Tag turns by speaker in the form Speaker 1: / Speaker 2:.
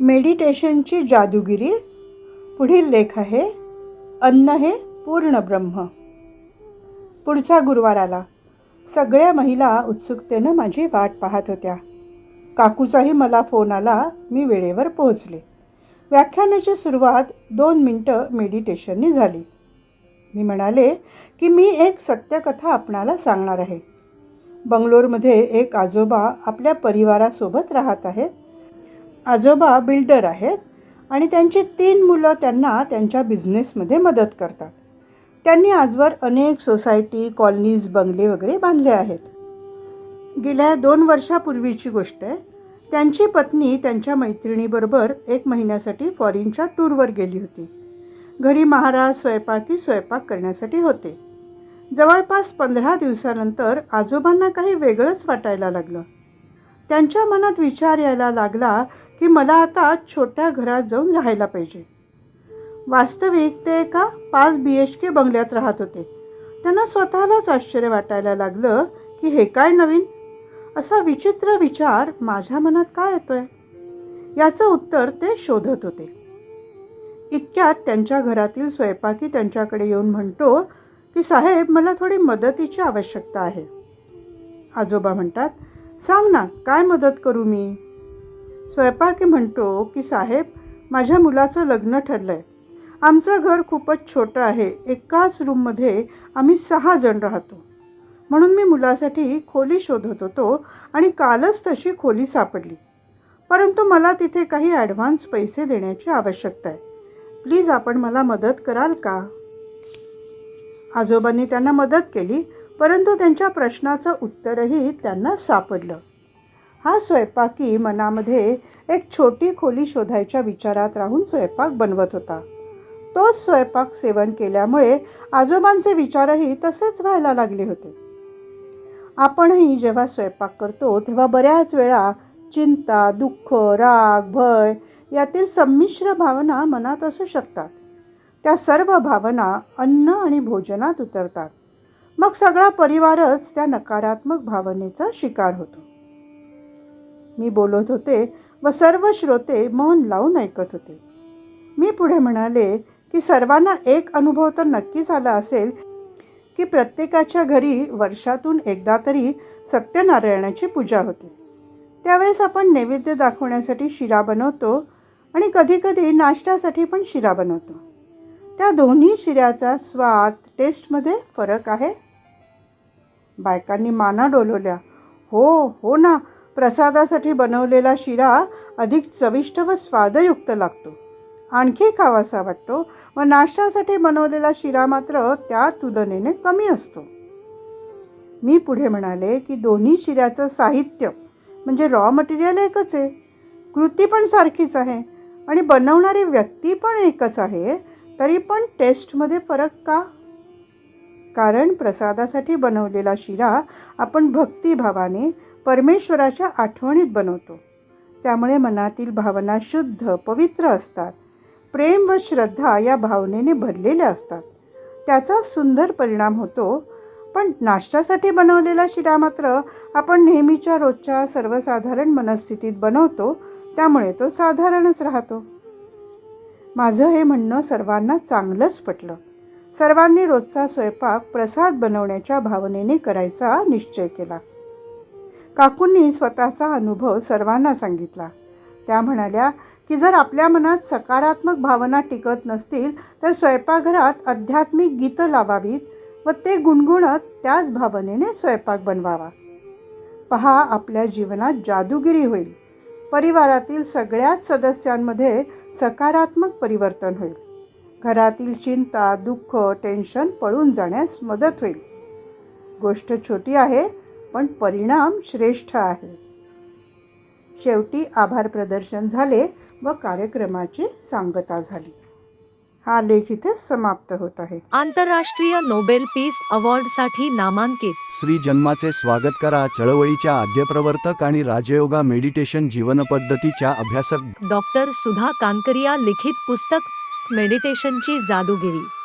Speaker 1: मेडिटेशनची जादूगिरी. पुढील लेख आहे अन्न हे पूर्ण ब्रह्म. पुढचा गुरुवार आला. सगळ्या महिला उत्सुकतेनं माझी वाट पाहत होत्या. काकूचाही मला फोन आला मी वेळेवर पोहोचले. व्याख्यानाची सुरुवात दोन मिनटं मेडिटेशननी झाली. मी म्हणाले की मी एक सत्यकथा आपणाला सांगणार आहे. बंगलोरमध्ये एक आजोबा आपल्या परिवारासोबत राहत आहेत. आजोबा बिल्डर आहेत आणि त्यांची तीन मुलं त्यांना त्यांच्या बिझनेसमध्ये मदत करतात. त्यांनी आजवर अनेक सोसायटी कॉलनीज बंगले वगैरे बांधले आहेत. गेल्या दोन वर्षापूर्वीची गोष्ट आहे त्यांची पत्नी त्यांच्या मैत्रिणीबरोबर एक महिन्यासाठी फॉरेनच्या टूरवर गेली होती. घरी महाराज स्वयंपाकी स्वयंपाक करण्यासाठी होते. जवळपास पंधरा दिवसानंतर आजोबांना काही वेगळंच वाटायला लागलं. त्यांच्या मनात विचार यायला लागला की मला आता छोट्या घरात जाऊन राहायला पाहिजे. वास्तविक ते एका पाच बी एच के बंगल्यात राहत होते. त्यांना स्वतःलाच आश्चर्य वाटायला लागलं की हे काय नवीन? असा विचित्र विचार माझ्या मनात काय येतोय? याचं उत्तर ते शोधत होते. इतक्यात त्यांच्या घरातील स्वयंपाकी त्यांच्याकडे येऊन म्हणतो की साहेब मला थोडी मदतीची आवश्यकता आहे. आजोबा म्हणतात सांग ना काय मदत करू मी? स्वयंपाकी म्हणतो की साहेब माझ्या मुलाचं लग्न ठरलं आहे आमचं घर खूपच छोटं आहे. एकाच रूममध्ये आम्ही सहा जण राहतो. म्हणून मी मुलासाठी खोली शोधत होतो आणि कालच तशी खोली सापडली. परंतु मला तिथे काही ॲडव्हान्स पैसे देण्याची आवश्यकता आहे. प्लीज आपण मला मदत कराल का? आजोबांनी त्यांना मदत केली. परंतु त्यांच्या प्रश्नाचं उत्तरही त्यांना सापडलं. हा स्वयंपाकी मनामध्ये एक छोटी खोली शोधायच्या विचारात राहून स्वयंपाक बनवत होता. तोच स्वयंपाक सेवन केल्यामुळे आजोबांचे विचारही तसेच व्हायला लागले होते. आपणही जेव्हा स्वयंपाक करतो तेव्हा बऱ्याच वेळा चिंता दुःख राग भय यातील संमिश्र भावना मनात असू शकतात. त्या सर्व भावना अन्न आणि भोजनात उतरतात. मग सगळा परिवारच त्या नकारात्मक भावनेचा शिकार होतो. मी बोलत होते व सर्व श्रोते मौन लावून ऐकत होते. मी पुढे म्हणाले की सर्वांना एक अनुभव तर नक्कीच आला असेल की प्रत्येकाच्या घरी वर्षातून एकदा तरी सत्यनारायणाची पूजा होते. त्यावेळेस आपण नैवेद्य दाखवण्यासाठी शिरा बनवतो आणि कधीकधी नाश्त्यासाठी पण शिरा बनवतो. त्या दोन्ही शिऱ्याचा स्वाद टेस्टमध्ये फरक आहे? बायकांनी माना डोलवल्या. हो हो ना प्रसादासाठी बनवलेला शिरा अधिक चविष्ट व स्वादयुक्त लागतो. आणखी खावासा वाटतो व नाश्त्यासाठी बनवलेला शिरा मात्र त्या तुलनेने कमी असतो. मी पुढे म्हणाले की दोन्ही शिऱ्याचं साहित्य म्हणजे रॉ मटेरियल एकच आहे. कृती पण सारखीच आहे आणि बनवणारी व्यक्ती पण एकच आहे. तरी पण टेस्टमध्ये फरक का? कारण प्रसादासाठी बनवलेला शिरा आपण भक्तिभावाने परमेश्वराच्या आठवणीत बनवतो. त्यामुळे मनातील भावना शुद्ध पवित्र असतात. प्रेम व श्रद्धा या भावनेने भरलेल्या असतात. त्याचा सुंदर परिणाम होतो. पण नाश्त्यासाठी बनवलेला शिरा मात्र आपण नेहमीच्या रोजच्या सर्वसाधारण मनस्थितीत बनवतो त्यामुळे तो साधारणच राहतो. माझं हे म्हणणं सर्वांना चांगलंच पटलं. सर्वांनी रोजचा स्वयंपाक प्रसाद बनवण्याच्या भावनेने करायचा निश्चय केला. काकूंनी स्वतःचा अनुभव सर्वांना सांगितला. त्या म्हणाल्या की जर आपल्या मनात सकारात्मक भावना टिकत नसतील तर स्वयंपाकघरात आध्यात्मिक गीतं लावावीत व ते गुणगुणत त्याच भावनेने स्वयंपाक बनवावा. पहा आपल्या जीवनात जादूगिरी होईल. परिवारातील सगळ्याच सदस्यांमध्ये सकारात्मक परिवर्तन होईल. घरातील चिंता दुःख टेन्शन पळून जाण्यास मदत होईल. गोष्ट छोटी आहे पण परिणाम श्रेष्ठ आहे. शेवटी आभार प्रदर्शन झाले व कार्यक्रमाची सांगता झाली. हा लेख इथे समाप्त होत आहे.
Speaker 2: आंतरराष्ट्रीय नोबेल पीस अवॉर्डसाठी नामांकित.
Speaker 3: श्री जन्माचे स्वागत करा चळवळीच्या आद्यप्रवर्तक आणि राजयोगा मेडिटेशन जीवनपद्धतीच्या अभ्यासक
Speaker 2: डॉक्टर सुधा कानकरिया लिखित पुस्तक मेडिटेशनची जादूगिरी.